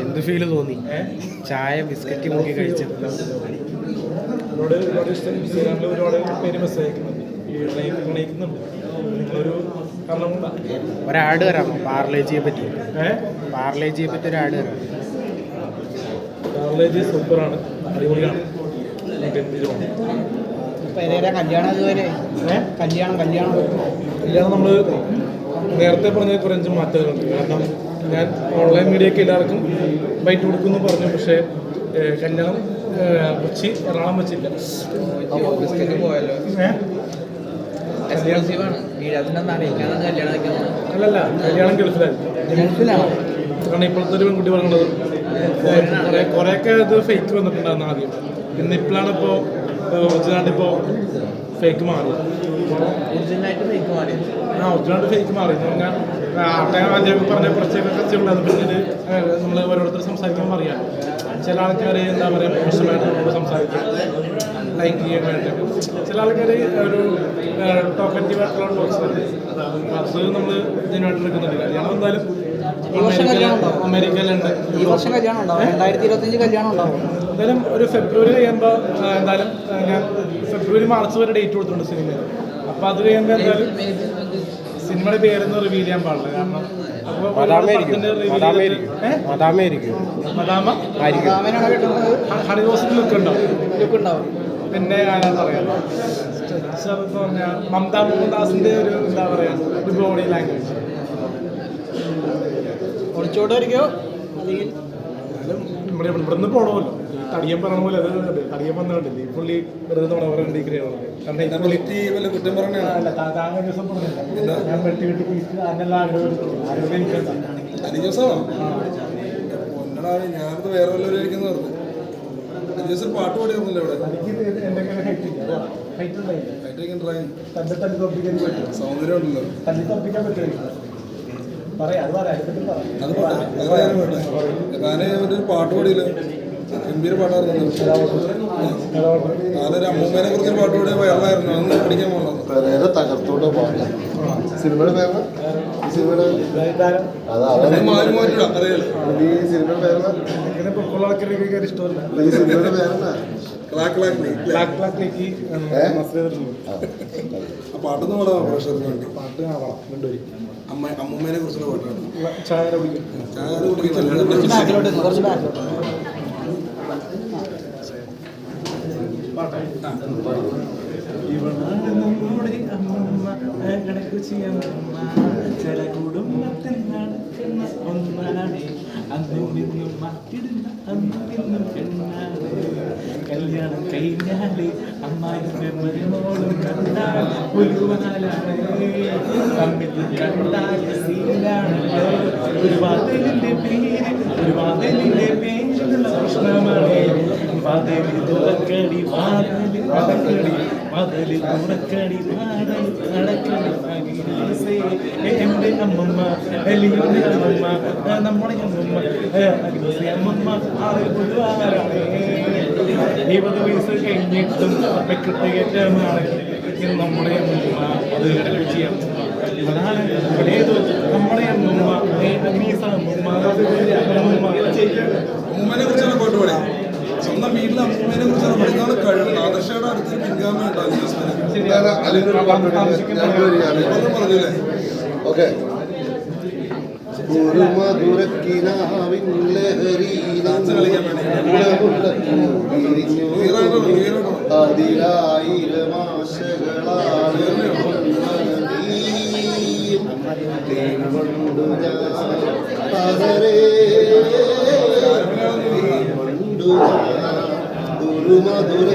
എന്ത് ഫീൽ തോന്നി? ചായ ബിസ്ക്കറ്റ് മുക്കി കഴിച്ചത് എന്നോട് ഒരുപാട് ഇഷ്ടം ഇൻസ്റ്റാഗ്രാമിൽ ഒരുപാട് പേര് മെസ്സേജ് അയക്കുന്നുണ്ട് ഈ പ്രണയി- പ്രണയിക്കുന്നുണ്ട് നിങ്ങളൊരു കാരണം കൊണ്ടാണ് ഒരു ആഡ് തരാമോ പാർലേജിയെ പറ്റി. പാർലേജിയെ പറ്റി ഒരു ആഡ് തരാം കാർലേജ് സൂപ്പറാണ്. അടിപൊളിയാണ്. കല്യാണം കല്യാണം കല്യാണം. നമ്മൾ നേരത്തെ പറഞ്ഞ കുറച്ച് മാറ്റങ്ങളുണ്ട്. കാരണം ഞാൻ ഓൺലൈൻ മീഡിയയ്ക്ക് എല്ലാവർക്കും ബൈറ്റ് കൊടുക്കുമെന്ന് പറഞ്ഞു. പക്ഷേ കല്യാണം കൊച്ചി എറണാകുളം വെച്ചില്ല. അല്ലല്ല കല്യാണം ഗൾഫിലായിരുന്നു കാരണം ഇപ്പോഴത്തെ ഒരു പെൺകുട്ടി പറഞ്ഞത് കുറെ കുറെയൊക്കെ ഇത് ഫേക്ക് വന്നിട്ടുണ്ടായിരുന്നു ആദ്യം. ഇന്നിപ്പോഴാണ് ഇപ്പോൾ ഒറിജിനായിട്ട് ഇപ്പോൾ ഫേക്ക് ഒറിജിനലായിട്ട് മാറി. ആ ഒറിജിനായിട്ട് ഫേക്ക് മാറി. എന്ന് പറഞ്ഞാൽ ആട്ടെ ആദ്യം പറഞ്ഞ കുറച്ചൊക്കെ കുറച്ചുള്ള അത് പിന്നീട് നമ്മൾ ഓരോരുത്തർ സംസാരിക്കാൻ പറയാം. ചില ആൾക്കാർ എന്താ പറയുക മോശമായിട്ട് നമ്മൾ സംസാരിക്കാം. ലൈക്ക് ചെയ്യാൻ വേണ്ടി ചില ആൾക്കാർ ഒരു ടോക്കറ്റീവ് ആയിട്ടുള്ള ടോക്സ് അത് നമ്മൾ ഇതിനായിട്ട് എടുക്കുന്നുണ്ട്. കല്യാണം എന്തായാലും? അമേരിക്കയിലുണ്ട് ഈ വർഷം കല്യാണം ഉണ്ടാവും. രണ്ടായിരത്തി ഇരുപത്തഞ്ച് കല്യാണം ഉണ്ടാവും. എന്തായാലും ഒരു ഫെബ്രുവരി കഴിയുമ്പോൾ എന്തായാലും ഞാൻ ഫെബ്രുവരി മാർച്ച് വരെ ഡേറ്റ് കൊടുത്തിട്ടുണ്ട് സിനിമയിൽ അപ്പോൾ അത് കഴിയുമ്പോൾ എന്തായാലും സിനിമയുടെ പേരൊന്നും റിവീൽ ചെയ്യാൻ പാടില്ല. കാരണം പിന്നെ മമതാ മോഹൻദാസിന്റെ ഒരു എന്താ പറയാ ഒരു ബോഡി ലാംഗ്വേജ് ഒളിച്ചോട്ട് വരികയോ അല്ലെങ്കിൽ ഇവിടെ ഇവിടുന്ന് പോണമല്ലോ. തടിയൻ പറഞ്ഞ പോലെ അത് തടിയം തടിയൻ വന്നിട്ടില്ല ഈ പുള്ളി വെറുതെ നുണ പറയേണ്ടിയിരിക്കുകയാണ് കാരണം കുറ്റം താങ്കൾ ദിവസം പറഞ്ഞില്ല. ഞാൻ വെട്ടി വെട്ടി പീസ് അതിനെല്ലാം ആഗ്രഹം ആരോഗ്യം എനിക്കല്ല അനിജോസാണോ പൊന്നടാ ഞാനത് വേറെ വല്ലവരും അനിജോസ് പാട്ട് ഇവിടെ തല്ലി തോപ്പിക്കാൻ പറ്റും സൗന്ദര്യം ഉണ്ടല്ലോ. ഞാൻ ഒരു പാട്ട് പാടിയില്ല ഗംഭീര പാട്ടായിരുന്നു ഞാനൊരു അമ്മൂമ്മേനെ കുറിച്ച് പാട്ട് പാടിയ വയറിലായിരുന്നു അന്ന് പഠിക്കാൻ പോകുന്നത് തകർത്തോട്ട് പാടാം സിനിമയുടെ പേര് സിനിമയുടെ മാറി മാറ്റിടാം അറിയാലോ ഈ സിനിമയുടെ പേര് ഇങ്ങനെ പൊക്കമുള്ള ആൾക്കാർക്ക് ഇഷ്ടമല്ല ഈ സിനിമയുടെ പേരെന്നാ ക്ലാക്ക് ക്ലാക്ക് നീ ബ്ലാക്ക് ബ്ലാക്ക് ലേക്ക് ഏ? മസ്ത് പാട്ടൊന്നും പാടാം പ്രഷറിന് വേണ്ടി പാട്ട് അമ്മ അമ്മൂമ്മേനെ കുറിച്ചുള്ള പാട്ടാണ്. ചായ ഇവളാണ് നമ്മുടെ അമ്മമ്മ കടക്കുച്ചി അമ്മമ്മ ചില കുടുംബത്തിൽ നടക്കുന്ന ഒന്നാണ് അന്നും ഇന്നും മറ്റിടുന്ന അന്നും ഇന്നും പെണ്ണാണ് കല്യാണം കഴിഞ്ഞാൽ അമ്മായിന്റെ മരുമോളും കണ്ടാൽ പുലുവാലാണ് തമ്മിൽ കണ്ടാൽ സീനാണല്ലോ ഒരു വാതിലിന്റെ പേര് ഒരു പ്രശ്നമാണ് വാതിലിൽ തുറക്കടി വാതലി നടക്കടി വാതിലിൽ തുറക്കടി വാതലി നടക്കടി എന്റെ അമ്മമ്മ എലിയുടെ അമ്മമ്മ നമ്മുടെ അമ്മമ്മ അമ്മമ്മ ഇരുപത് വയസ്സ് കഴിഞ്ഞിട്ടും ഇത് നമ്മുടെ അമ്മമ്മ. അത് ഇവരേതോ നമ്മുടെ അമ്മമ്മ അഗ്നീസ അമ്മമ്മ അമ്മമ്മ. ഉണ്ടോ അമ്മൂമ്മേനെ അതിലൊരു പാട്ട് പാടി ആദർശയുടെ വരികയാണ് പിൻഗാമി പറഞ്ഞില്ലേ? ഓക്കെ. ഒരു മധുരക്കിനാവിൻ ലഹരിയിലും വിരിഞ്ഞു ക്ലിയറായിട്ടോ ക്ലിയറായിട്ടോ അതിലായിരം ആശകളാണ് നീയും തേൻകൊണ്ടു ഞാൻ പകരേ തേൻകൊണ്ടു ഞാൻ ഒരു